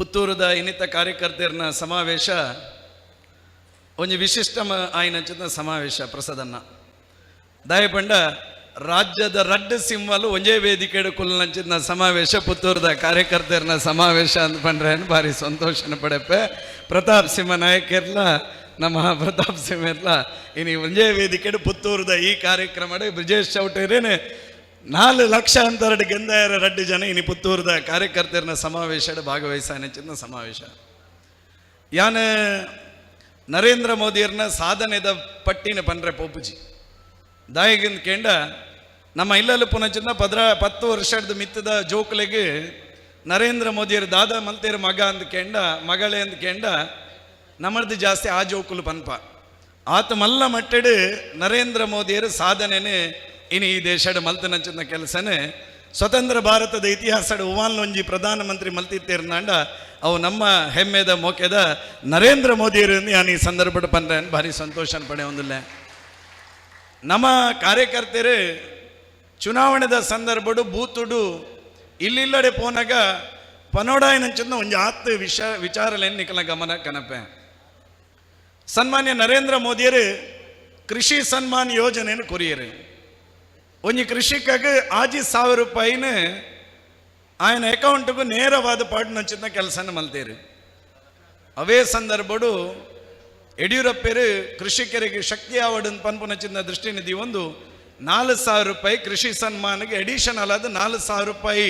ಪುತ್ತೂರದ ಇನ್ನಿತ ಕಾರ್ಯಕರ್ತರನ್ನ ಸಮಾವೇಶ, ಒಂದು ವಿಶಿಷ್ಟ ಆಯ್ನಂಚಿನ ಸಮಾವೇಶ, ಪ್ರಸದನ್ನ. ದಾಯಪಂಡ ರಾಜ್ಯದ ರಡ್ಡ ಸಿಂಹಲು ಒಂಜೇ ವೇದಿಕೆಡು ಕುಲ್ನಂಚಿನ ಸಮಾವೇಶ, ಪುತ್ತೂರದ ಕಾರ್ಯಕರ್ತರನ್ನ ಸಮಾವೇಶ ಅಂತ ಪಂಡ್ರೆ ಭಾರಿ ಸಂತೋಷನ ಪಡೆಪೆ ಪ್ರತಾಪ್ ಸಿಂಹ ನಾಯಕರ್ಲ ನಮ್ಮ ಪ್ರತಾಪ್ ಸಿಂಹ ಇರ್ಲ. ಇನಿ ಒಂಜೇ ವೇದಿಕೆಡು ಪುತ್ತೂರದ ಈ ಕಾರ್ಯಕ್ರಮ ಬ್ರಿಜೇಶ್ ಚೌಟೇರೇನೆ ಲಕ್ಷ ಅಂತರಡು ಗೆಂದಾಯರ ರಡ್ಡು ಜನ ಇನಿ ಪುತ್ತೂರದ ಕಾರ್ಯಕರ್ತೆಯರ್ನ ಸಮಾವೇಶ ಭಾಗವಹಿಸಾನಿಚಿನ ಸಮಾವೇಶ. ಯಾನ ನರೇಂದ್ರ ಮೋದಿಯರ್ನ ಸಾಧನೆದ ಪಟ್ಟಿನ ಪಂಡ್ರೆ ಪೋಪುಜಿ. ದಾಯಿಗಿಂದ ಕೇಂಡ ನಮ್ಮ ಇಲ್ಲಲು ಪುನಚಿಂದ ಪದ್ರ ಪತ್ತು ವರ್ಷದ ಮಿತ್ತದ ಜೋಕ್ಲೆಗೆ ನರೇಂದ್ರ ಮೋದಿಯರ್ ದಾದ ಮಲ್ತೇರ ಮಗ ಅಂದ್ ಕೇಂಡ, ಮಗಳೇ ಅಂದ್ ಕೇಂಡ ನಮ್ಮದು ಜಾಸ್ತಿ ಆ ಜೋಕುಲು ಪನ್ಪ. ಆತ ಮಲ್ಲ ಮಟ್ಟಡು ನರೇಂದ್ರ ಮೋದಿಯರ ಸಾಧನೆನೆ ಇನ್ನು ಈ ದೇಶದ ಮಲ್ತನಂಚಿನ ಕೆಲಸನೇ ಸ್ವತಂತ್ರ ಭಾರತದ ಇತಿಹಾಸದ ಉವಾನ್ಲೊಂಜಿ ಪ್ರಧಾನಮಂತ್ರಿ ಮಲ್ತಿತ್ತೇರ್ನಾಂಡ ಅವು ನಮ್ಮ ಹೆಮ್ಮೆದ ಮೋಕೆದ ನರೇಂದ್ರ ಮೋದಿಯರು ನಾನು ಈ ಸಂದರ್ಭದ ಪಂದ್ರೆ ಭಾರಿ ಸಂತೋಷ ಪಡೆ ಒಂದಿಲ್ಲ. ನಮ್ಮ ಕಾರ್ಯಕರ್ತರು, ಚುನಾವಣೆದ ಸಂದರ್ಭಡು ಬೂತುಡು ಇಲ್ಲಿಲ್ಲಡೆ ಪೋನಾಗ ಪನೋಡಾಯನಂಚಿನ ಒಂದು ಆತ್ ವಿಷ ವಿಚಾರಲೇನು ನಿಖಲ ಗಮನ ಕನಪೆ. ಸನ್ಮಾನ್ಯ ನರೇಂದ್ರ ಮೋದಿಯರು, ಕೃಷಿ ಸನ್ಮಾನ್ ಯೋಜನೆಯನ್ನು ಕೊರಿಯರು. ಒಂಜಿ ಕೃಷಿಕಗೆ ಆಜಿ ಸಾವಿರ ರೂಪಾಯಿನ ఆయన ಅಕೌಂಟ್ಗೂ ನೇರವಾದ ಪಾಡ್ನಂಚಿನ ಕೆಲಸನ ಮಲ್ತೇರು ಅವೇ ಸಂದರ್ಭಡು ಯಡಿಯೂರಪ್ಪರು ಕೃಷಿಕರಿಗೆ ಶಕ್ತಿ ಆವಡನ್ ಪನ್ಪುನಚಿನ ದೃಷ್ಟಿನಿಧಿ ಒಂದು ನಾಲ್ಕು ಸಾವಿರ ರೂಪಾಯಿ ಕೃಷಿ ಸನ್ಮಾನಿಗೆ ಅಡಿಷನಲ್ ಆದ ನಾಲ್ಕು ಸಾವಿರ ರೂಪಾಯಿ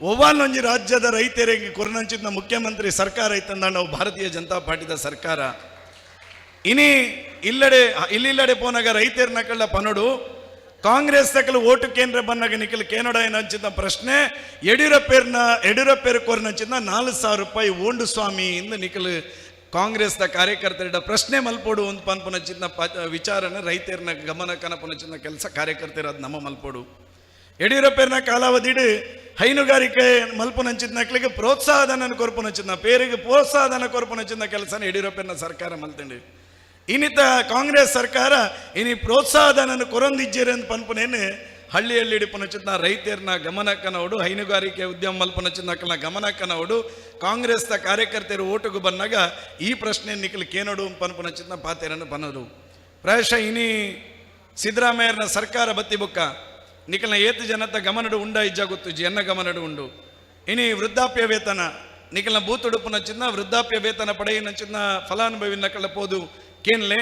ಒವ್ವಾನೊಂಜಿ ರಾಜ್ಯದ ರೈತರಿಗೆ ಕೊರನಂಚಿನ ಮುಖ್ಯಮಂತ್ರಿ ಸರ್ಕಾರ ಐತಂದ ನಾವು ಭಾರತೀಯ ಜನತಾ ಪಾರ್ಟಿದ ಸರ್ಕಾರ ಇನಿ ಇಲ್ಲಡೆ ಇಲ್ಲಿಲ್ಲಡೆ ಪೋನಾಗ ರೈತರ ನಕಳ ಪನಡು ಕಾಂಗ್ರೆಸ್ ತಕಲು ಓಟು ಕೇಂದ್ರ ಬಂದಾಗ ನಿಖಿಲ್ ಕೇನಡ ಏನಂಚಿದ ಪ್ರಶ್ನೆ? ಯಡಿಯೂರಪ್ಪರ್ನ, ಯಡಿಯೂರಪ್ಪರ್ ಕೋರ್ನಂಚಿದ ನಾಲ್ಕು ಸಾವಿರ ರೂಪಾಯಿ ಓಂಡು ಸ್ವಾಮಿ ಇಂದ ನಿಖಿಲ್ ಕಾಂಗ್ರೆಸ್ದ ದ ಕಾರ್ಯಕರ್ತರ ಪ್ರಶ್ನೆ ಮಲ್ಪೋಡು ಒಂದು ಪನ್ಪುನಚಿನ ಪ, ವಿಚಾರನ ರೈತರನ್ನ ಗಮನ ಕನಪುನಚಿನ ಕೆಲಸ ಕಾರ್ಯಕರ್ತರ ಅದು ನಮ್ಮ ಮಲ್ಪೋಡು. ಯಡಿಯೂರಪ್ಪರ್ನ ಕಾಲಾವಧಿಡು ಹೈನುಗಾರಿಕೆ ಮಲ್ಪುನಂಚಿದ್ನಕ್ಲಿಗೆ ಪ್ರೋತ್ಸಾಹಧನ ಕೊರ್ಪುನಚಿನ ಪೇರಿಗೆ ಪ್ರೋತ್ಸಾಹಧನ ಕೊರ್ಪುನಚಿನ ಕೆಲಸನ ಯಡಿಯೂರಪ್ಪರ್ನ ಸರ್ಕಾರ ಮಲ್ತಂಡು. ಇನ್ನಿತ ಕಾಂಗ್ರೆಸ್ ಸರ್ಕಾರ ಇನಿ ಪ್ರೋತ್ಸಾಹಧನನ್ನು ಕೊರೊಂದಿಜ್ಜೇರಿ ಅಂತ ಪನ್ಪುನೇನು ಹಳ್ಳಿಯಲ್ಲಿ ಹಿಡಿಪುನಚಿನ ರೈತರನ್ನ ಗಮನಕ್ಕನವಡು, ಹೈನುಗಾರಿಕೆ ಉದ್ಯಮ ಮಲ್ಪನಚಿನ ಗಮನಕ್ಕನವಡು ಕಾಂಗ್ರೆಸ್ ದ ಕಾರ್ಯಕರ್ತರು ಓಟುಗು ಬಂದಾಗ ಈ ಪ್ರಶ್ನೆ ನಿಖಲ್ ಕೇನೋಡು ಪನ್ಪುನಚಿನ ಪಾತೇರನ್ನು ಪನೋದು ಪ್ರಾಯಶಃ ಇನಿ ಸಿದ್ದರಾಮಯ್ಯನ ಸರ್ಕಾರ ಬತ್ತಿ ಬುಕ್ಕ. ನಿಖಲ್ನ ಏತು ಜನತ ಗಮನಡು ಉಂಡ ಇಜ್ಜ ಗೊತ್ತು ಎನ್ನ ಗಮನಡು ಉಂಡು. ಇನಿ ವೃದ್ಧಾಪ್ಯ ವೇತನ, ನಿಖಲ್ನ ಬೂತುಡುಪುನ ಚಿನ್ನ ವೃದ್ಧಾಪ್ಯ ವೇತನ ಪಡೆಯಿನ ಚಿನ್ನ ಫಲಾನುಭವಿ ನಕಲ ಪೋದು. ಕೇನ್ಲೆ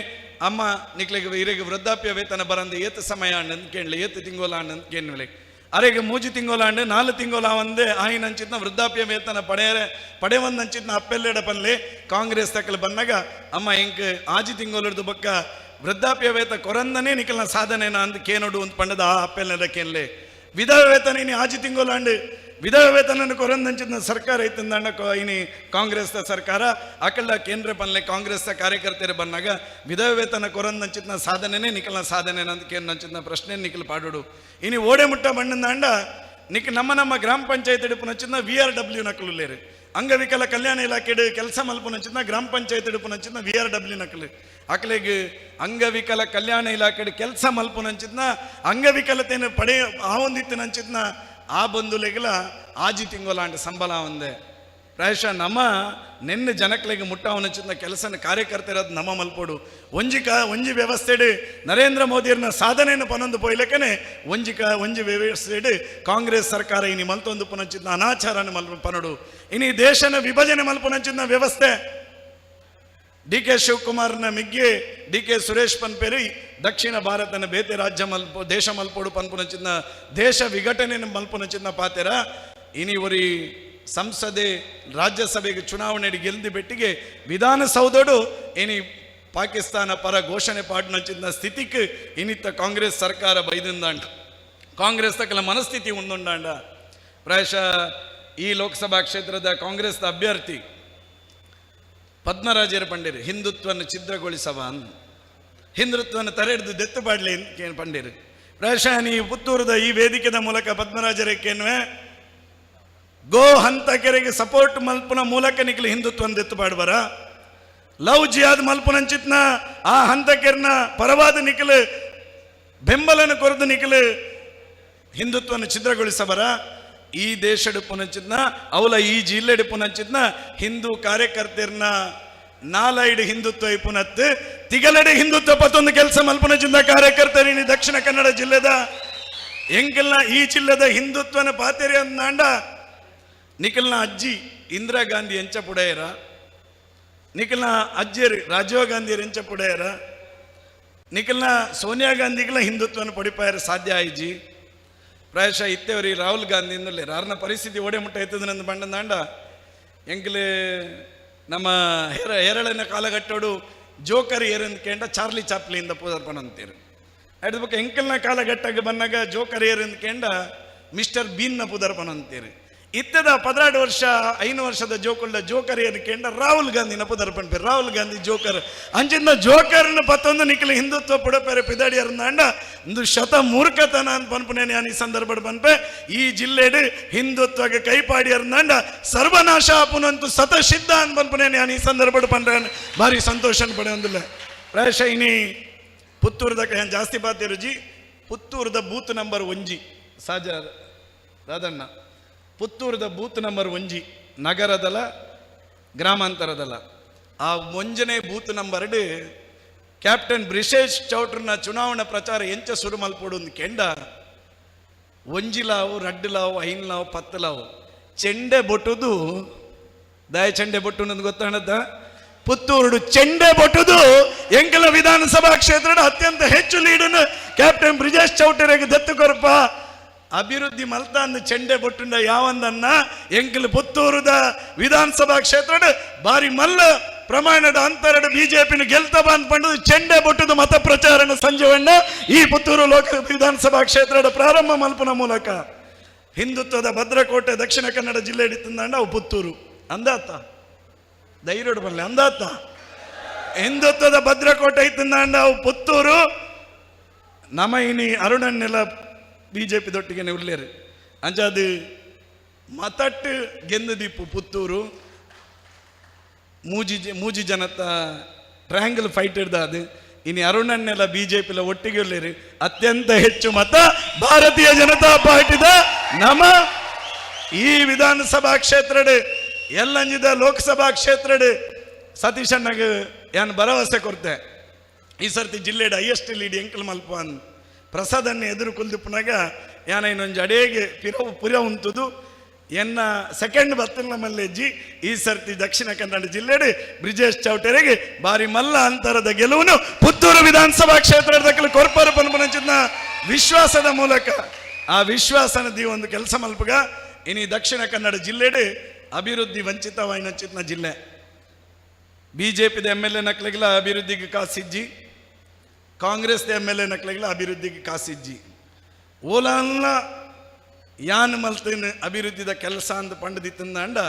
ಅಮ್ಮ ನಿಕ್ಲಿಗೆ ಇರೆಗೆ ವೃದ್ಧಾಪ್ಯ ವೇತನ ಬರಂದು, ಏತು ಸಮಯ ಅಣ್ಣ ಕೇಳಲಿ, ಏತು ತಿಂಗೋಲ ಅಣ್ಣ ಕೇನ್ಲೆ ಅರೆಗೆ ಮೂಜಿ ತಿಂಗೋಲಾಂಡ್ ನಾಲ್ಕು ತಿಂಗೋಲ ಒಂದೇ ಆಯಿನಂಚಿನ ವೃದ್ಧಾಪ್ಯ ವೇತನ ಪಡೆಯರೆ ಪಡೆಯ ನಂಚಿತ್ನ ಅಪ್ಪೆಲ್ಲೆಡ ಪನ್ಲೆ ಕಾಂಗ್ರೆಸ್ ತಕ್ಕಲು ಬಂದಾಗ, ಅಮ್ಮ ಇಂಕ್ ಆಜಿ ತಿಂಗೋಲಿಡ್ದು ಬೊಕ್ಕ ವೃದ್ಧಾಪ್ಯ ವೇತ ಕೊರಂದನೇ ನಿಖಲ್ನ ಸಾಧನೆನ ಅಂದ್ ಕೇನೋಡು ಅಂತ ಪಂಡದ ಆ ಅಪ್ಪೆಲ್ಲೆಡ ಕೇನ್ಲೆ ವಿಧವ ವೇತನ ಆಜಿ ತಿಂಗೋಲಾಂಡ್ ವಿಧವ ವೇತನ ಕೊರಂದಂಚಿದ ಸರ್ಕಾರ ಐತಂದಣ್ಣ ಇನಿ ಕಾಂಗ್ರೆಸ್ ದ ಸರ್ಕಾರ ಅಕಲ್ಲ ಕೇಂದ್ರ ಪನ್ಲೆ ಕಾಂಗ್ರೆಸ್ ದ ಕಾರ್ಯಕರ್ತರು ಬಂದಾಗ ವಿಧವ ವೇತನ ಕೊರಂದಂಚಿದ ಸಾಧನೆನೇ ನಿಖಲ ಸಾಧನೆ ಅಂತ ಪ್ರಶ್ನೆ ನಿಖಲ್ ಪಾಡೋಡು. ಇನಿ ಓಡೆ ಮುಟ್ಟ ಬಣ್ಣಂದ ನಿಕ್ ನಮ್ಮ ನಮ್ಮ ಗ್ರಾಮ ಪಂಚಾಯತ್ ಇಡುಪುನಚಿನ ವಿ ಆರ್ ಡಬ್ಲ್ಯೂ ನಕಲು ಲೇರು ಅಂಗವಿಕಲ ಕಲ್ಯಾಣ ಇಲಾಖೆ ಕೆಲಸ ಮಲ್ಪುನಚಿನ ಗ್ರಾಮ ಪಂಚಾಯತ್ ಇಡುಪುನಚಿನ ವಿ ಆರ್ ಡಬ್ಲ್ಯೂ ನಕಲು. ಅಕಲೆಗೆ ಅಂಗವಿಕಲ ಕಲ್ಯಾಣ ಇಲಾಖೆ ಕೆಲಸ ಮಲ್ಪುನಂಚಿದ್ನ ಅಂಗವಿಕಲತೆಯನ್ನು ಪಡೆ ಆವೊಂದಿತ್ತಿನಂಚಿದ್ನ ಆ ಬಂಧುಲೆಗಳ ಆಜಿ ತಿಂಗೋಲಾಂటి ಸಂಬಳ ಒಂದೆ. ಪ್ರಾಯಶಃ ನಮ್ಮ ನೆನ್ನೆ ಜನಕ್ಲೆಗೆ ಮುಟ್ಟಾವನಚಿನ ಕೆಲಸನ ಕಾರ್ಯಕರ್ತರದು ನಮ್ಮ ಮಲ್ಪೋಡು. ಒಂಜಿ ಕ, ಒಂಜಿ ವ್ಯವಸ್ಥೆಡು ನರೇಂದ್ರ ಮೋದಿಯರ್ನ ಸಾಧನೆಯನ್ನು ಪನೊಂದು ಪೋಯ್ಲಕ್ಕನೆ ಒಂಜಿ ಕ, ಒಂಜಿ ವ್ಯವಸ್ಥೆಡು ಕಾಂಗ್ರೆಸ್ ಸರ್ಕಾರ ಇನಿ ಮಲ್ತೊಂದು ಪುನಚಿನ ಅನಾಚಾರನ ಮಲ್ಪನಡು ಇನಿ ದೇಶನ ವಿಭಜನೆ ಮಲ್ಪುನಚಿನ ವ್ಯವಸ್ಥೆ. ಡಿ ಕೆ ಶಿವಕುಮಾರ್ನ ಮಿಗ್ಗೆ ಡಿ ಕೆ ಸುರೇಶ್ ಪನ್ಪೇರಿ, ದಕ್ಷಿಣ ಭಾರತನ ಬೇತೆ ರಾಜ್ಯ ಮಲ್ಪ, ದೇಶ ಮಲ್ಪೋಡು ಪನ್ಪುನಚಿನ ದೇಶ ವಿಘಟನೆ ಮಲ್ಪುನಚಿನ ಪಾತೆರ. ಇನಿವರಿ ಸಂಸದೆ, ರಾಜ್ಯಸಭೆಗೆ ಚುನಾವಣೆ ಗೆಲ್ದಿ ಬೆಟ್ಟಿಗೆ ವಿಧಾನಸೌಧಡು, ಇನಿ ಪಾಕಿಸ್ತಾನ ಪರ ಘೋಷಣೆ ಪಾಡ್ನಚಿನ ಸ್ಥಿತಿಕ್ ಇನಿತ್ತ ಕಾಂಗ್ರೆಸ್ ಸರ್ಕಾರ ಬೈದಿಂದಾಂಡ. ಕಾಂಗ್ರೆಸ್ ತಕ್ಕಲ ಮನಸ್ಥಿತಿ ಉಂದುಂಡಾಂಡ. ಪ್ರಾಯಶಃ ಈ ಲೋಕಸಭಾ ಕ್ಷೇತ್ರದ ಕಾಂಗ್ರೆಸ್ ಅಭ್ಯರ್ಥಿ ಪದ್ಮರಾಜರ ಪಂಡಿರು ಹಿಂದುತ್ವವನ್ನು ಛಿದ್ರಗೊಳಿಸವ ಅಂದ್ ಹಿಂದುತ್ವವನ್ನು ತರೆಹಿಡಿದು ದೆತ್ತು ಪಾಡ್ಲಿ ಅಂತ ಪಂಡಿರು ಪ್ರಾಯಶಃ ನೀವು ಪುತ್ತೂರದ ಈ ವೇದಿಕೆದ ಮೂಲಕ ಪದ್ಮರಾಜರಕ್ಕೇನುವೆ ಗೋ ಹಂತಕೆರೆಗೆ ಸಪೋರ್ಟ್ ಮಲ್ಪನ ಮೂಲಕ ನಿಕ್ಲಿ ಹಿಂದುತ್ವವನ್ನು ದೆತ್ತು ಪಾಡ್ಬಾರ ಲವ್ ಜಿಯಾದ್ ಮಲ್ಪುನಂಚಿತ್ನ ಆ ಹಂತಕೆರ್ನ ಪರವಾದ ನಿಖಲು ಬೆಂಬಲನ ಕೊರದು ನಿಖಲು ಹಿಂದುತ್ವವನ್ನು ಛಿದ್ರಗೊಳಿಸಬರ. ಈ ದೇಶಡ್ ಪುನಂಚಿತ್ನ ಅವಲ ಈ ಜಿಲ್ಲೆಡು ಪುನಂಚಿದ್ನ ಹಿಂದೂ ಕಾರ್ಯಕರ್ತೆರ್ನ ನಾಲೈಡ್ ಹಿಂದುತ್ವ ಪುನತ್ ತಿಗಲಡೆ ಹಿಂದುತ್ವ ಪತ್ತೊಂದು ಕೆಲಸ ಮಲ್ಪುನಚಿಂದ ಕಾರ್ಯಕರ್ತರಿನಿ ದಕ್ಷಿಣ ಕನ್ನಡ ಜಿಲ್ಲೆದ. ಎಂಕಲ್ನ ಈ ಜಿಲ್ಲೆದ ಹಿಂದುತ್ವನ ಪಾತೆರೆ ಅಂದಾಂಡ ನಿಖಲ್ನ ಅಜ್ಜಿ ಇಂದಿರಾ ಗಾಂಧಿ ಎಂಚ ಪುಡೆಯರ, ನಿಖಲ್ನ ಅಜ್ಜಿಯರು ರಾಜೀವ್ ಗಾಂಧಿ ಎಂಚ ಪುಡೆಯರ, ನಿಖಲ್ನ ಸೋನಿಯಾ ಗಾಂಧಿಗಳ ಹಿಂದುತ್ವನ ಪಡಿಪಾಯರ ಸಾಧ್ಯ ಆಯ್ಜಿ. ಪ್ರಾಯಶಃ ಇತ್ತೇವ್ರಿ ರಾಹುಲ್ ಗಾಂಧಿ ಇಂದಲೇ ರಾರ್ನ ಪರಿಸ್ಥಿತಿ ಓಡೆ ಮುಟ್ಟ ಬಂಡ ದಾಂಡ ಎಂಕಲು ನಮ್ಮ ಹೆರ ಎರಳನ ಕಾಲಘಟ್ಟೋಡು ಜೋಕರ್ ಏರಂದ್ ಕೇಂಡ ಚಾರ್ಲಿ ಚಾಪ್ಲಿಯಿಂದ ಪೂಜಾರ್ಪಣ ಅಂತೀರಿ. ಅದ್ರ ಬಗ್ಗೆ ಎಂಕಲ್ನ ಕಾಲಘಟ್ಟಕ್ಕೆ ಬಂದಾಗ ಜೋಕರ್ ಏರಂದ್ ಕೇಂಡ ಮಿಸ್ಟರ್ ಬೀನ್ನ ಪುದರ್ಪನ ಅಂತೀರಿ. ಇತ್ತದ ಪದ್ರಾಡು ವರ್ಷ, ಐನು ವರ್ಷದ ಜೋಕುಳ್ಳ ಜೋಕರ್ ಏನು ಕೇಂಡ ರಾಹುಲ್ ಗಾಂಧಿನ ನಪ್ಪು ಪೇರು ರಾಹುಲ್ ಗಾಂಧಿ ಜೋಕರ್. ಅಂಚಿಂದ ಜೋಕರ್ನ ಪತ್ತೊಂದು ನಿಖಿಲ ಹಿಂದುತ್ವ ಪುಡಪೇರೆ ಪಿದಾಡಿ ಅರ್ನಾಂಡ ಒಂದು ಶತ ಮೂರ್ಖತನ ಅಂತ ಪನ್ಪುನೇನೆ ನಾನು ಈ ಸಂದರ್ಭ ಬಂಪೆ ಈ ಜಿಲ್ಲೆಡು ಹಿಂದುತ್ವಗೆ ಕೈಪಾಡಿ ಅರ್ನಾಂಡ ಸರ್ವನಾಶ ಆಪುನಂತೂ ಸತ ಸಿದ್ಧ ಅಂತ ಪನ್ಪುನೇನೆ ನಾನು ಈ ಸಂದರ್ಭ ಪಂಡ್ರೆ ಭಾರಿ ಸಂತೋಷ ಪಡೆ ಅಂದಿಲ್ಲ. ಪ್ರಾಯಶಃ ಇನಿ ಪುತ್ತೂರದ ಜಾಸ್ತಿ ಬಾತಿರು ಜಿ ಪುತ್ತೂರದ ಬೂತ್ ನಂಬರ್ ಒಂಜಿ. ಸಾಜ ರಾಧಣ್ಣ. ಪುತ್ತೂರದ ಬೂತ್ ನಂಬರ್ ಒಂಜಿ, ನಗರದಲ, ಗ್ರಾಮಾಂತರದಲ. ಆ ಒಂಜನೇ ಬೂತ್ ನಂಬರ್ಡ್ ಕ್ಯಾಪ್ಟನ್ ಬ್ರಿಷೇಶ್ ಚೌಟ್ರನ ಚುನಾವಣಾ ಪ್ರಚಾರ ಎಂಚ ಶುರು ಮಲ್ಪೊಡು ಕೆಂಡ, ಒಂಜಿಲಾವು, ರಡ್ಡುಲಾವು, ಐನ್ಲಾವು ಪತ್ತಲಾವು ಚೆಂಡೆ ಬೊಟ್ಟುದು, ದಯ ಚೆಂಡೆ ಬೊಟ್ಟು ಅನ್ನೋದು ಗೊತ್ತಾಣದ ಪುತ್ತೂರು ಚೆಂಡೆ ಬೊಟ್ಟುದು, ಎಂಕಲ ವಿಧಾನಸಭಾ ಕ್ಷೇತ್ರದ ಅತ್ಯಂತ ಹೆಚ್ಚು ಲೀಡನ್ನು ಕ್ಯಾಪ್ಟನ್ ಬ್ರಿಜೇಶ್ ಚೌಟರಿಗೆ ದತ್ತು ಕೊರಪ. ಅಭಿವೃದ್ಧಿ ಮಲ್ತಾಂದು ಚೆಂಡೆ ಬೊಟ್ಟುಂಡ ಯಾವಂದನ್ನ ಎಂಕಲ್ ಪುತ್ತೂರುದ ವಿಧಾನಸಭಾ ಕ್ಷೇತ್ರಡ್ ಬಾರಿ ಮಲ್ಲ ಪ್ರಮಾಣದ ಅಂತರಡು ಬಿಜೆಪಿನ ಗೆಲ್ತಬ ಅಂದ್ಕೊಂಡು ಚೆಂಡೆ ಬೊಟ್ಟದ ಮತ ಪ್ರಚಾರನ ಸಂಜೆವಣ್ಣ ಈ ಪುತ್ತೂರು ಲೋಕ ವಿಧಾನಸಭಾ ಕ್ಷೇತ್ರದ ಪ್ರಾರಂಭ ಮಲ್ಪನ ಮೂಲಕ. ಹಿಂದುತ್ವದ ಭದ್ರಕೋಟೆ ದಕ್ಷಿಣ ಕನ್ನಡ ಜಿಲ್ಲೆ ಹಿಡಿತಂದಾಂಡ ಅವು ಪುತ್ತೂರು. ಅಂದಾತ? ಧೈರ್ಯಡು ಬರಲಿ, ಅಂದಾತ? ಹಿಂದುತ್ವದ ಭದ್ರಕೋಟೆ ಇತ್ತಂದಾಂಡ ಅವು ಪುತ್ತೂರು. ನಮ ಇನಿ ಬಿ ಜೆ ದೊಟ್ಟಿಗೆ ಉಳ್ಳೇರು ಮತಟ್ ಮತಟ್ಟು ಗೆಂದದೀಪು ಪುತ್ತೂರು. ಮೂಜಿ ಮೂಜಿ ಜನತ ಟ್ರಯಾಂಗಲ್ ಫೈಟ್ ಇಡ್ದ ಅದು ಇನ್ನು ಅರುಣನ್ನೆಲ್ಲ ಬಿ ಜೆ ಪಿಲ ಒಟ್ಟಿಗೆ ಉಳ್ಳೇರಿ ಅತ್ಯಂತ ಹೆಚ್ಚು ಮತ ಭಾರತೀಯ ಜನತಾ ಪಾರ್ಟಿದ ನಮ ಈ ವಿಧಾನಸಭಾ ಕ್ಷೇತ್ರಡ್ ಎಲ್ಲಂಜಿದ ಲೋಕಸಭಾ ಕ್ಷೇತ್ರಡ್ ಸತೀಶ್ ಅಣ್ಣಗೆ ಏನು ಭರವಸೆ ಕೊಡ್ತೆ. ಈ ಸರ್ತಿ ಜಿಲ್ಲೆಡ್ ಹೈಯೆಸ್ಟ್ ಲೀಡ್ ಎಂಕಲ್ ಮಲ್ಪನ್ ಪ್ರಸಾದನ್ನ ಎದುರು ಕುಂದಿಪ್ಪನಾಗ ಯಾನ ಇನ್ನೊಂದು ಅಡೇಗೆ ಪಿರವು, ಪುರ ಉಂತುದು ಎನ್ನ ಸೆಕೆಂಡ್ ಬತ್ತಲ ಮಲ್ಲೆಜ್ಜಿ ಈ ಸರ್ತಿ ದಕ್ಷಿಣ ಕನ್ನಡ ಜಿಲ್ಲೆಡ್ ಬ್ರಿಜೇಶ್ ಚೌಟರಿಗೆ ಬಾರಿ ಮಲ್ಲ ಅಂತರದ ಗೆಲುವನ್ನು ಪುತ್ತೂರು ವಿಧಾನಸಭಾ ಕ್ಷೇತ್ರದ ಕೊರ್ಪರ ಪನ್ಪನಚಿನ ವಿಶ್ವಾಸದ ಮೂಲಕ. ಆ ವಿಶ್ವಾಸನ ದಿ ಒಂದು ಕೆಲಸ ಮಲ್ಪಗ, ಇನಿ ದಕ್ಷಿಣ ಕನ್ನಡ ಜಿಲ್ಲೆಡ್ ಅಭಿವೃದ್ಧಿ ವಂಚಿತವಾಯಿನಚಿತ್ನ ಜಿಲ್ಲೆ. ಬಿ ಜೆ ಪಿದ ಎಂ ಎಲ್ ಎ ನಕ್ಲೆಗಳ ಅಭಿವೃದ್ಧಿಗೆ ಕಾಸಿಜ್ಜಿ. ಕಾಂಗ್ರೆಸ್ ಎಂ ಎಲ್ ಎ ನಕ್ಲೆಗಳ ಅಭಿವೃದ್ಧಿಗೆ ಕಾಸಿಜ್ಜಿ ಓಲಾನ್ನ ಯಾನ್ ಮಲ್ತಿನ ಅಭಿವೃದ್ಧಿದ ಕೆಲಸ ಅಂತ ಪಂಡದಿತ್ತಂದ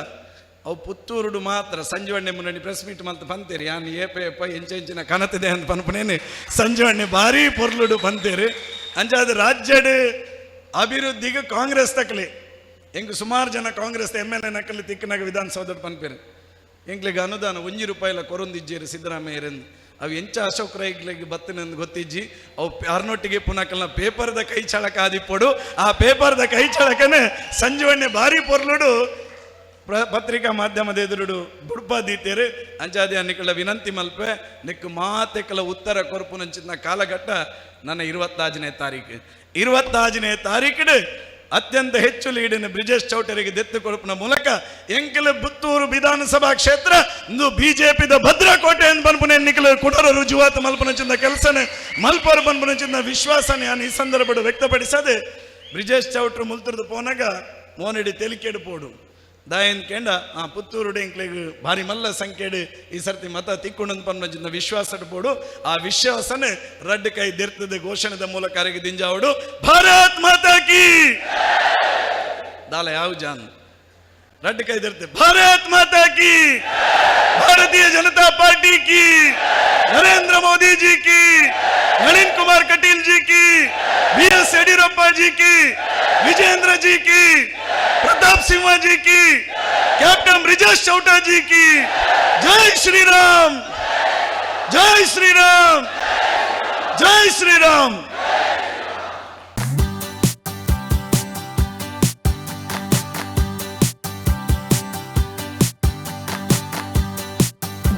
ಅವು ಪುತ್ತೂರುಡು ಮಾತ್ರ, ಸಂಜೀವಣ್ಣೆ ಮುನ್ನಡಿ ಪ್ರೆಸ್ ಮೀಟ್ ಮಲ್ತ ಬಂತೇರಿ. ಯಾನ್ ಏಪ ಏಪ ಎಂಚ ಎಂಚಿನ ಕನತಿದೆ ಅಂತ ಪನ್ಪನೇನೆ, ಸಂಜೀವಣ್ಣೆ ಭಾರಿ ಪೊರ್ಲುಡು ಬಂತೇರಿ. ಅಂಜಾದ ರಾಜ್ಯಡ್ ಅಭಿವೃದ್ಧಿಗೆ ಕಾಂಗ್ರೆಸ್ ತಕ್ಕಲಿ ಹೆಂಗ್ ಸುಮಾರು ಜನ ಕಾಂಗ್ರೆಸ್ ಎಂ ಎಲ್ ಎ ನಕಲಿ ತಿಕ್ಕನಾಗ ವಿಧಾನಸೌಧ ಪನ್ಪೇರಿ. ಎಂಗ್ಲಿಗೆ ಅನುದಾನ ಒಂಜಿ ರೂಪಾಯಿಲ ಕೊರೊಂದಿಜ್ಜೇರಿ ಸಿದ್ದರಾಮಯ್ಯರೆಂದು. ಅವು ಎಂಚ ಅಶೋಕ್ ರೈಗ್ಲಿಗೆ ಬತ್ತನೆಂದು ಗೊತ್ತಿಜ್ಜಿ, ಅವು ಯಾರನೊಟ್ಟಿಗೆ ಪುನಕಲ್ನ ಪೇಪರ್ದ ಕೈ ಚಳಕ ಆದಿಪ್ಪಡು ಆ ಪೇಪರ್ದ ಕೈ ಚಳಕನೆ ಸಂಜೀವಣ್ಣೆ ಭಾರಿ ಪೊರ್ಲುಡು. ಪ್ರ ಪತ್ರಿಕಾ ಮಾಧ್ಯಮದ ಎದುರುಡು ಬುಡ್ಪಾದೀತೇರು ಅಂಚಾದಿ ಅನ್ನಿಕಳ ವಿನಂತಿ ಮಲ್ಪೆ, ನಿಕ್ಕು ಕಲ ಉತ್ತರ ಕೊರಪು ನಂಚಿನ ಕಾಲಘಟ್ಟ ನನ್ನ ಇರುವತ್ತಾಜನೇ ತಾರೀಕು. ಇರುವತ್ತಾಜನೇ ತಾರೀಕಿಡು ಅತ್ಯಂತ ಹೆಚ್ಚು ಲೀಡಿನ ಬ್ರಿಜೇಶ್ ಚೌಟರಿಗೆ ದೆತ್ತು ಕೊರಪನ ಮೂಲಕ ಎಂಕಲ ಪುತ್ತೂರು ವಿಧಾನಸಭಾ ಕ್ಷೇತ್ರ, ಇಂದು ಬಿಜೆಪಿದ ಭದ್ರಕೋಟೆ ಎಂದು ಬನ್ಪುನೆ ಎನ್ನಿಕಲು ಕುಡರ ರುಜುವಾತು ಮಲ್ಪನಚಿಂದ ಕೆಲಸನೆ, ಮಲ್ಪರು ಬನ್ಪನಚಿಂದ ವಿಶ್ವಾಸನೆ ನಾನು ಈ ಸಂದರ್ಭ ವ್ಯಕ್ತಪಡಿಸದೆ ಬ್ರಿಜೇಶ್ ಚೌಟ್ರು ಮುಲ್ತಿರ್ದು ಪೋನಾಗ ಮೋನಡಿ ತೆಲಿಕೆಡು ಪೋಡು. ದಾಯನ್ ಕೆಂಡ, ಆ ಪುತ್ತೂರು ಎಂಕ್ಲೆಗ್ ಭಾರಿ ಮಲ್ಲ ಸಂಖ್ಯೆಡು ಈ ಸರ್ತಿ ಮತ ತಿಕ್ಕೊಂಡು ಪನ್ನಜಿನ ವಿಶ್ವಾಸ ಬೋಡು ಆ ವಿಶ್ವಾಸನೆ ರಡ್ ಕೈ ದಿರ್ತದೆ ಘೋಷಣೆದ ಮೂಲಕ ಅರಗಿ ದಿಂಜಾವಡು. ಭಾರತ್ ಮಾತಾ वाले आओ जान। रड के इधर थे भारत माता की, भारतीय जनता पार्टी की, नरेंद्र मोदी जी की नलिन कुमार कटील जी की बी एस येडियुरप्पा जी की, विजेंद्र जी की, प्रताप सिंह जी की, कैप्टन ब्रिजेश चौटा जी की, जय श्री राम जय श्री राम जय श्री राम